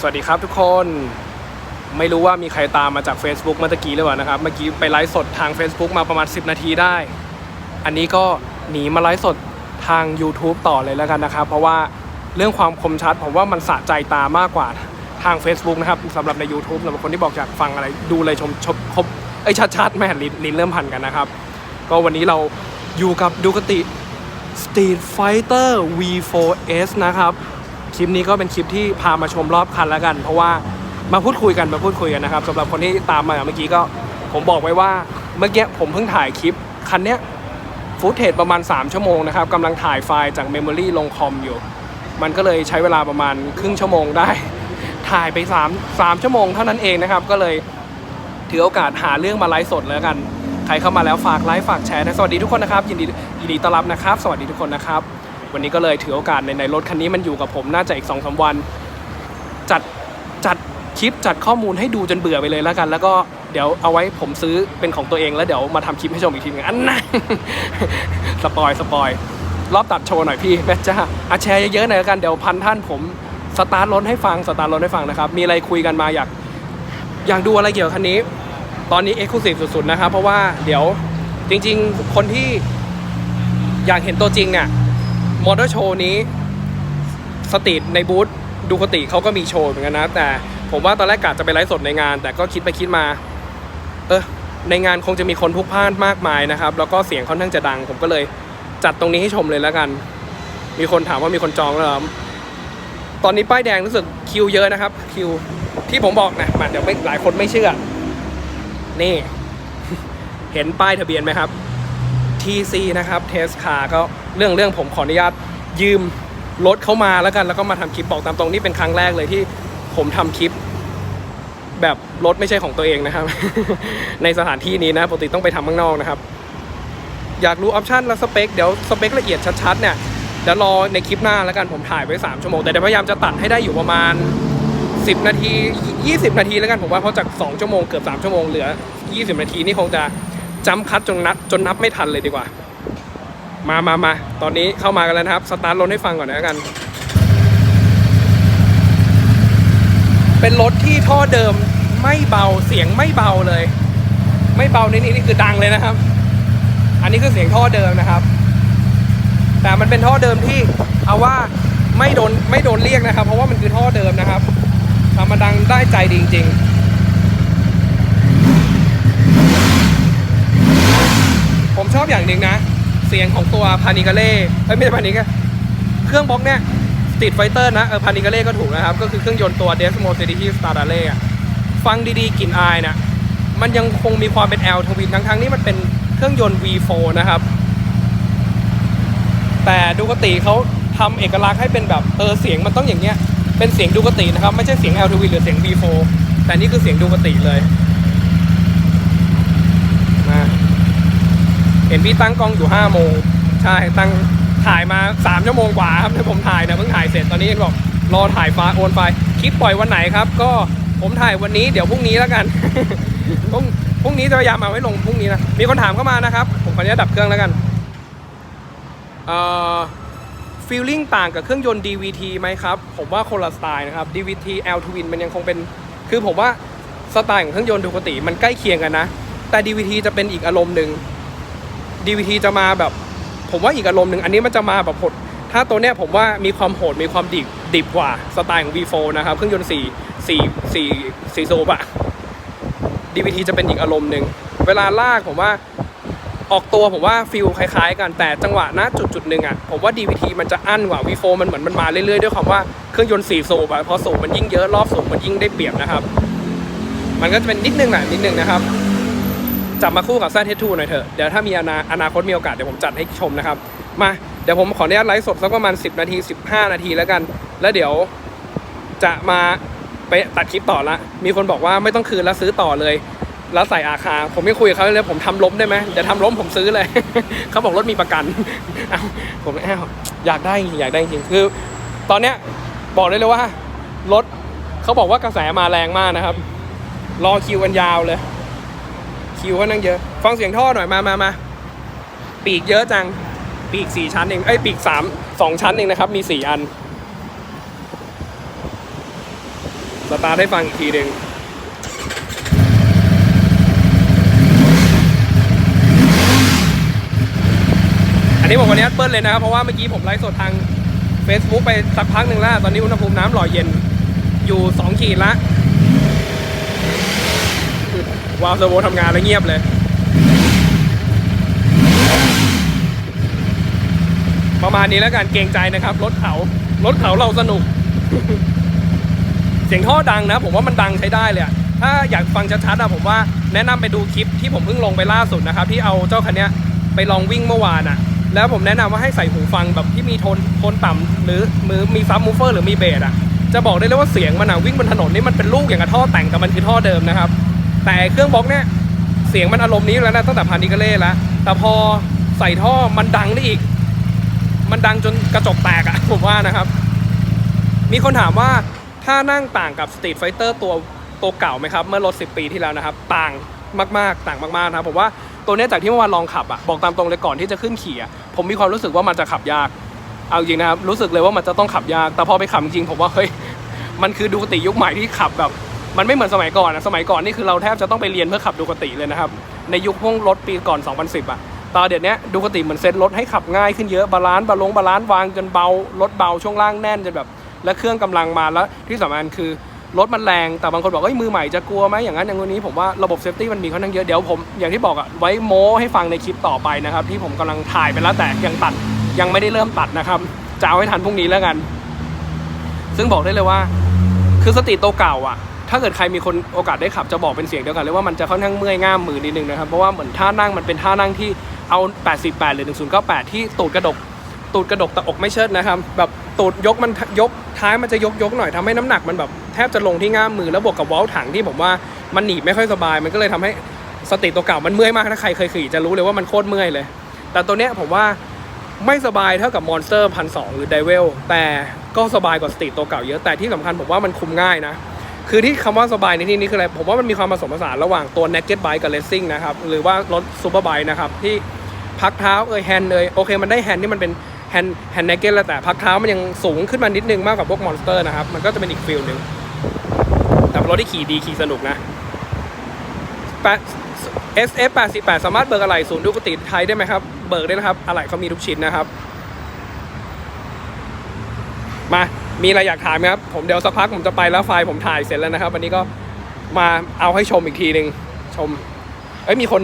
สวัสดีครับทุกคน ไม่รู้ว่ามีใครตามมาจาก Facebook เมื่อกี้หรือเปล่านะครับ เมื่อกี้ไปไลฟ์สดทาง Facebook มาประมาณ 10 นาทีได้ อันนี้ก็หนีมาไลฟ์สดทาง YouTube ต่อเลยแล้วกันนะครับ เพราะว่าเรื่องความคมชัดผมว่ามันสะใจตามากกว่าทาง Facebook นะครับสำหรับใน YouTube สำหรับคนที่บอกอยากฟังอะไรดูเลยชมชมครบไอ้ชัดๆแม่ลิ้นลิ้นเริ่มพันกันนะครับ ก็วันนี้เราอยู่กับดูกติ Street Fighter V4S นะครับ คลิปนี้ก็เป็นคลิปที่พามาชมรอบคันแล้วกัน เพราะว่ามาพูดคุยกันมาพูดคุยกันนะครับสำหรับคนที่ตามมาเมื่อกี้ก็ผมบอกไว้ว่าเมื่อกี้ผมเพิ่งถ่ายคลิปคันเนี้ยฟุตเทจประมาณ 3 ชั่วโมงนะครับกำลังถ่ายไฟล์จากเมมโมรีลงคอมอยู่ มันก็เลยใช้เวลาประมาณครึ่งชั่วโมงได้ ถ่ายไป 3 3 ชั่วโมงเท่านั้นเองนะครับ ก็เลยถือโอกาสหาเรื่องมาไลฟ์สดแล้วกัน ใครเข้ามาแล้วฝากไลค์ฝากแชร์นะสวัสดีทุกคนนะครับ ยินดียินดีต้อนรับนะครับ สวัสดีทุกคนนะครับ วันนี้ก็เลยถือโอกาสในในรถคันนี้มันอยู่กับผมน่าจะอีก2อสวัน จัดจัดคลิปจัดข้อมูลให้ดูจนเบื่อไปเลยแล้วกัน แล้วก็เดี๋ยวเอาไว้ผมซื้อเป็นของตัวเองแล้วเดี๋ยวมาทำคลิปให้ชมอีกทีหนึงอันน่ะสปอยสปอยรอบตัดโชว์หน่อยพี่แม่จ้าอะแชร์เยอะๆหน่อยแล้วกันเดี๋ยวพันท่านผมสตาร์ทรถให้ฟังสตาร์ทรถให้ฟังนะครับ มีอะไรคุยกันมาอยากอยากดูอะไรเกี่ยวกับคันนี้ ตอนนี้เอ็กซ์คลูซีฟสุดๆนะครับเพราะว่าเดี๋ยวจริง ๆ คนที่อยากเห็นตัวจริงเนี่ย มอเตอร์โชว์นี้สตรีทในบูธดูคติเขาก็มีโชว์เหมือนกันนะ แต่ผมว่าตอนแรกกะจะไปไลฟ์สดในงาน แต่ก็คิดไปคิดมา เออในงานคงจะมีคนพลุกพล่านมากมายนะครับ แล้วก็เสียงค่อนข้างจะดัง ผมก็เลยจัดตรงนี้ให้ชมเลยแล้วกัน มีคนถามว่ามีคนจองแล้วเหรอตอนนี้ป้ายแดงรู้สึกคิวเยอะนะครับ คิวที่ผมบอกนะมันเดี๋ยวไม่หลายคนไม่เชื่อ นี่ เห็นป้ายทะเบียนไหมครับ TC นะครับเทสคาก็เรื่องเรื่องผมขออนุญาตยืมรถเข้ามาแล้วกัน แล้วก็มาทำคลิปบอกตามตรงนี่เป็นครั้งแรกเลยที่ผมทำคลิป แบบรถไม่ใช่ของตัวเองนะครับ ในสถานที่นี้นะปกติต้องไปทำข้างนอกนะครับ อยากรู้ออปชันและสเปคเดี๋ยวสเปคละเอียดชัดๆเนี่ยเดี๋ยวรอในคลิปหน้าแล้วกันผมถ่ายไว้ 3 ชั่วโมง แต่เดี๋ยวพยายามจะตัดให้ได้อยู่ประมาณ 10 นาที 20 นาทีแล้วกันผมว่าเพราะจาก 2 ชั่วโมงเกือบ 3 ชั่วโมงเหลือ 20 นาทีนี่คงจะ จำคัดจนนัดจนนับไม่ทันเลยดีกว่า มามามาตอนนี้เข้ามากันแล้วนะครับ สตาร์ทรถให้ฟังก่อนนะกัน เป็นรถที่ท่อเดิมไม่เบาเสียงไม่เบาเลย ไม่เบาในนี่นี่คือดังเลยนะครับ อันนี้คือเสียงท่อเดิมนะครับ แต่มันเป็นท่อเดิมที่เอาว่าไม่โดนไม่โดนเรียกนะครับ เพราะว่ามันคือท่อเดิมนะครับทำมาดังได้ใจจริง ๆ ผมช อบอย่างหนึ่งนะ เสียงของตัวพานิกาเล่เอ้ยไม่ใช่พานิกาเครื่องบล็อกเนี่ยสตรีทไฟเตอร์นะเออพานิกาเล่ก็ถูกนะครับ ก็คือเครื่องยนต์ตัว Desmo Sedenity Star d a l e อะฟังดีๆกลิ่นอายนะมันยังคงมีความเป็น L ทวินทั้งๆที่มันเป็นเครื่องยนต์ V4 นะครับ แต่ดูกติเขาทำเอกลักษณ์ให้เป็นแบบเออเสียงมันต้องอย่างเงี้ยเป็นเสียงดูกตินะครับ ไม่ใช่เสียง L ทวินหรือเสียง V4 แต่นี่คือเสียงดูกติเลยมา เห็นพี่ตั้งกล้องอยู่5โมงใช่ตั้งถ่ายมา3ชั่วโมงกว่าครับที่ผมถ่ายนะเพิ่งถ่ายเสร็จตอนนี้บอกรอถ่ายไฟล์โอนไฟคลิปปล่อยวันไหนครับ ก็ผมถ่ายวันนี้เดี๋ยวพรุ่งนี้แล้วกันพรุ่งพรุ่งนี้จะพยายามเอาไว้ลงพรุ่งนี้นะมีคนถามเข้ามานะครับ ผมขออนุญาตดับเครื่องแล้วกันเอ่อฟีลลิ่งต่างกับเครื่องยนต์ DVT ไหมครับ ผมว่าคนละสไตล์นะครับ DVT L Twin มันยังคงเป็น คือผมว่าสไตล์ของเครื่องยนต์ปกติมันใกล้เคียงกันนะ แต่ DVT จะเป็นอีกอารมณ์หนึ่ง DVT จะมาแบบ ผมว่าอีกอารมณ์หนึ่งอันนี้มันจะมาแบบโหดถ้าตัวเนี้ยผมว่ามีความโหดมีความดิบดิบกว่าสไตล์ของ V4 นะครับ เครื่องยนต์4 4 4 4โซบอะ DVT จะเป็นอีกอารมณ์หนึ่งเวลาลากผมว่าออกตัวผมว่าฟิลคล้ายๆ กันแต่จังหวะณจุดจุดหนึ่งอะผมว่า DVT มันจะอั้นกว่า V4 มันเหมือนมันมาเรื่อยๆ ด้วยความว่าเครื่องยนต์4โซบอะพอโซบมันยิ่งเยอะรอบสูงมันยิ่งได้เปรียบนะครับ มันก็จะเป็นนิดนึงแหละนิดนึงนะครับ จับมาคู่กับ z ซ2หน่อยเถอะ เดี๋ยวถ้ามีอนาอนาคตมีโอกาสเดี๋ยวผมจัดให้ชมนะครับ มาเดี๋ยวผมขออนุญาตไลฟ์สดสักประมาณ 10 นาที 15 นาทีแล้วกัน แล้วเดี๋ยวจะมาไปตัดคลิปต่อละ มีคนบอกว่าไม่ต้องคืนแล้วซื้อต่อเลย แล้วใส่อาคา ผมไม่คุยกับเขาเลยผมทำล้มได้ไหมเดี๋ยวทำล้มผมซื้อเลย เขาบอกรถมีประกัน เอ้าผมอ้าวอยากได้จริงอยากได้จริงคือ ตอนเนี้ยบอกได้เลยว่ารถเขาบอกว่ากระแสมาแรงมากนะครับ รอคิวกันยาวเลย คิวก็นั่งเยอะ ฟังเสียงท่อหน่อยมามามาปีกเยอะจัง ปีกสี่ชั้นเองเอ้ยปีกสามสองชั้นเองนะครับ มีสี่อันสตาร์ทให้ฟังอีกทีหนึ่งอันนี้ผมวันนี้เบิ้ลเลยนะครับ เพราะว่าเมื่อกี้ผมไลฟ์สดทาง Facebook ไปสักพักหนึ่งแล้ว ตอนนี้อุณหภูมิน้ำหล่อเย็นอยู่ 2 ขีดละ วาล์วเซอร์โวทำงานแล้วเงียบเลย ประมาณนี้แล้วกันเกรงใจนะครับ รถเขารถเขาเราสนุก เสียงท่อดังนะ ผมว่ามันดังใช้ได้เลยถ้าอยากฟังชัดๆอะผมว่าแนะนำไปดูคลิปที่ผมเพิ่งลงไปล่าสุดนะครับ ที่เอาเจ้าคันนี้ไปลองวิ่งเมื่อวานอะแล้วผมแนะนำว่าให้ใส่หูฟังแบบที่มีโทนโทนต่ำหรือมือมีซับมูฟเฟอร์หรือมีเบสอะจะบอกได้เลยว่าเสียงมันอะวิ่งบนถนนนี่มันเป็นลูกอย่างกับท่อแต่งแต่มันคือท่อเดิมนะครับ แต่เครื่องบล็อกเนี่ยเสียงมันอารมณ์นี้แล้วนะตั้งแต่พันดิกาเล่แล้วแต่พอใส่ท่อมันดังได้อีก มันดังจนกระจกแตกอะผมว่านะครับ มีคนถามว่าถ้านั่งต่างกับ Street Fighter ตัวตัวเก่าไหมครับ เมื่อรถ 10 ปีที่แล้วนะครับ ต่างมาก ๆ ต่างมากๆนะครับผมว่าตัวนี้จากที่เมื่อวานลองขับอะบอกตามตรงเลยก่อนที่จะขึ้นขี่อะผมมีความรู้สึกว่ามันจะขับยาก เอาจริงนะครับรู้สึกเลยว่ามันจะต้องขับยาก แต่พอไปขับจริงผมว่าเฮ้ยมันคือดูกติยุคใหม่ที่ขับแบบ มันไม่เหมือนสมัยก่อนนะสมัยก่อนนี่คือเราแทบจะต้องไปเรียนเพื่อขับดูกติเลยนะครับ ในยุคพวกรถปีก่อน 2010อะตอนเดี๋ยวนี้ดูกติเหมือนเซ็ตรถให้ขับง่ายขึ้นเยอะบาลานซ์บาลงบาลานซ์วางจนเบารถเบาช่วงล่างแน่นจนแบบ และเครื่องกำลังมาแล้วที่สำคัญคือรถมันแรงแต่บางคนบอกว่ามือใหม่จะกลัวไหมอย่างนั้นอย่างนี้ผมว่าระบบเซฟตี้มันมีค่อนข้างเยอะเดี๋ยวผมอย่างที่บอกอะไว้โม้ให้ฟังในคลิปต่อไปนะครับ ที่ผมกำลังถ่ายไปแล้วแต่ยังตัดยังไม่ได้เริ่มตัดนะครับจะเอาให้ทันพรุ่งนี้แล้วกัน ซึ่งบอกได้เลยว่า คือสตรีทโตเก่าอะ ถ้าเกิดใครมีคนโอกาสได้ขับจะบอกเป็นเสียงเดียวกันเลยว่ามันจะค่อนข้างเมื่อยง่ามมือนิดนึงนะครับ เพราะว่าเหมือนท่านั่งมันเป็นท่านั่งที่เอา 88 หรือ 1098 ที่ตูดกระดก ตูดกระดกแต่อกไม่เชิดนะครับ แบบตูดยกมันยกท้ายมันจะยกยกหน่อยทำให้น้ำหนักมันแบบแทบจะลงที่ง่ามมือแล้วบวกกับวอลถังที่ผมว่ามันหนีบไม่ค่อยสบาย มันก็เลยทำให้สตรีทตัวเก่ามันเมื่อยมากถ้าใครเคยขี่จะรู้เลยว่ามันโคตรเมื่อยเลย แต่ตัวเนี้ยผมว่าไม่สบายเท่ากับมอนสเตอร์พันสหรือไดเวลแต่ก็สบายกว่าสตรีทตัวเก่าเยอะแต่ที่สำคัญผมว่ามันคุมง่ายนะ คือที่คำว่าสบายในที่นี้คืออะไร ผมว่ามันมีความผสมผสานระหว่างตัว naked bike กับ racing นะครับ หรือว่ารถซูเปอร์ไบค์นะครับ ที่พักเท้าเอยแฮนด์เอยโอเค มันได้แฮนด์ที่มันเป็นแฮนด์แฮนด์ naked แล้วแต่พักเท้ามันยังสูงขึ้นมานิดนึงมากกว่าพวกมอนสเตอร์นะครับ มันก็จะเป็นอีกฟิลหนึ่งแต่รถที่ขี่ดีขี่สนุกนะ SF 88 สามารถเบิกอะไหล่ศูนย์ดูกติไทยได้ไหมครับ เบิกได้นะครับ อะไหล่เขามีทุกชิ้นนะครับ มา มีอะไรอยากถามไหมครับ ผมเดี๋ยวสักพักผมจะไปแล้วไฟล์ผมถ่ายเสร็จแล้วนะครับ วันนี้ก็มาเอาให้ชมอีกทีหนึ่งชม เอ้ยมีคน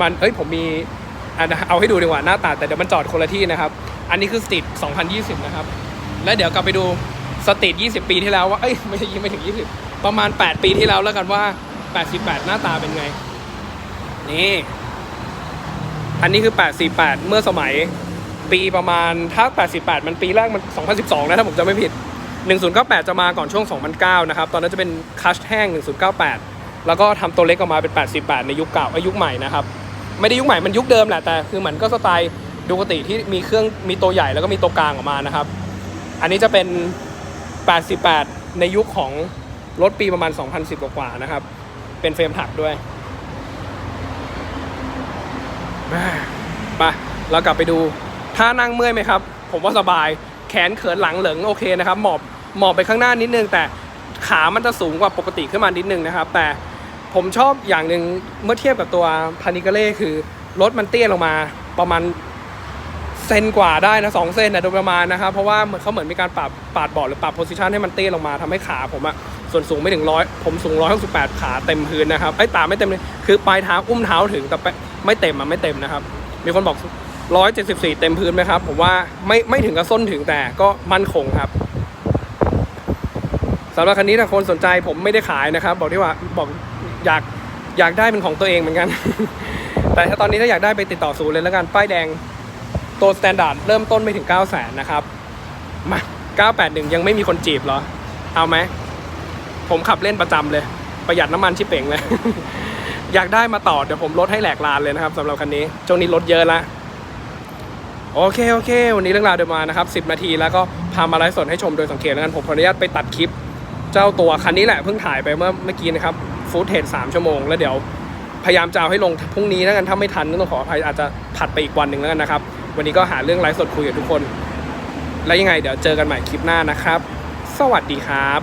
มัน เอ้ยผมมีอะเอาให้ดูดีกว่าหน้าตาแต่เดี๋ยวมันจอดคนละที่นะครับ อันนี้คือสตรีท2020 นะครับ แล้วเดี๋ยวกลับไปดูสตรีท20 ปีที่แล้วว่า เอ้ยไม่ใช่ไม่ถึง 20 ประมาณ 8 ปีที่แล้วแล้วกันว่า 88 หน้าตาเป็นไง นี่ อันนี้คือ 848 เมื่อสมัย ปีประมาณถ้า 88 มันปีแรกมัน 2012 นะถ้าผมจะไม่ผิด 1098 จะมาก่อนช่วง 2009 นะครับ ตอนนั้นจะเป็นคัชแห้ง 1098 แล้วก็ทำตัวเล็กออกมาเป็น 88 ในยุคเก่าอ้ยุใหม่นะครับ ไม่ได้ยุคใหม่มันยุคเดิมแหละแต่คือเหมันก็สไตล์ดูกติที่มีเครื่องมีตัวใหญ่แล้วก็มีตัวกลางออกมานะครับ อันนี้จะเป็น 88 ในยุคของรถปีประมาณ 2010 กว่าๆนะครับ เป็นเฟรมถักด้วยไปเรากลับไปดู ท่านั่งเมื่อยไหมครับ ผมว่าสบาย แขนเขินหลังเหลิงโอเคนะครับ หมอบ หมอบไปข้างหน้านิดนึง แต่ขามันจะสูงกว่าปกติขึ้นมานิดนึงนะครับ แต่ผมชอบอย่างหนึ่งเมื่อเทียบกับตัวพานิกาเล่คือรถมันเตี้ยลงมาประมาณเซนกว่าได้นะสองเซนนะโดยประมาณนะครับ เพราะว่าเขาเหมือนมีการปรับปาดเบาะหรือปรับโพสิชันให้มันเตี้ยลงมาทำให้ขาผมอะส่วนสูงไม่ถึงร้อยผมสูงร้อยหกสิบแปดขาเต็มพื้นนะครับไอ้ตาไม่เต็มเลยคือปลายเท้าอุ้มเท้าถึงแต่ไม่เต็มอะไม่เต็มนะครับ มีคนบอก 174 เต็มพื้นไหมครับ ผมว่าไม่ไม่ถึงกับส้นถึงแต่ก็มั่นคงครับสำหรับคันนี้ถ้าคนสนใจผมไม่ได้ขายนะครับ บอกที่ว่าบอกอยากอยากได้เป็นของตัวเองเหมือนกัน แต่ถ้าตอนนี้ถ้าอยากได้ไปติดต่อศูนย์เลยแล้วกัน ป้ายแดงตัวสแตนดาร์ดเริ่มต้นไม่ถึง 9 0 0แสนนะครับมา981 ยังไม่มีคนจีบเหรอ เอาไหม ผมขับเล่นประจำเลย ประหยัดน้ำมันชิเป่งเลย อยากได้มาต่อเดี๋ยวผมลดให้แหลกลานเลยนะครับสำหรับคันนี้ช่วงนี้ลดเยอะละ โอเคโอเค วันนี้เรื่องราวเดินมานะครับ 10 นาทีแล้วก็พามาไลฟ์สดให้ชมโดยสังเกตแล้วกันผมขออนุญาตไปตัดคลิป เจ้าตัวคันนี้แหละเพิ่งถ่ายไปเมื่อเมื่อกี้นะครับฟูดเทจสามชั่วโมงแล้วเดี๋ยวพยายามจะเอาให้ลงพรุ่งนี้แล้วกันถ้าไม่ทันก็ต้องขออภัยอาจจะผัดไปอีกวันหนึ่งแล้วกันนะครับ วันนี้ก็หาเรื่องไลฟ์สดคุยกับทุกคน แล้วยังไงเดี๋ยวเจอกันใหม่คลิปหน้านะครับ สวัสดีครับ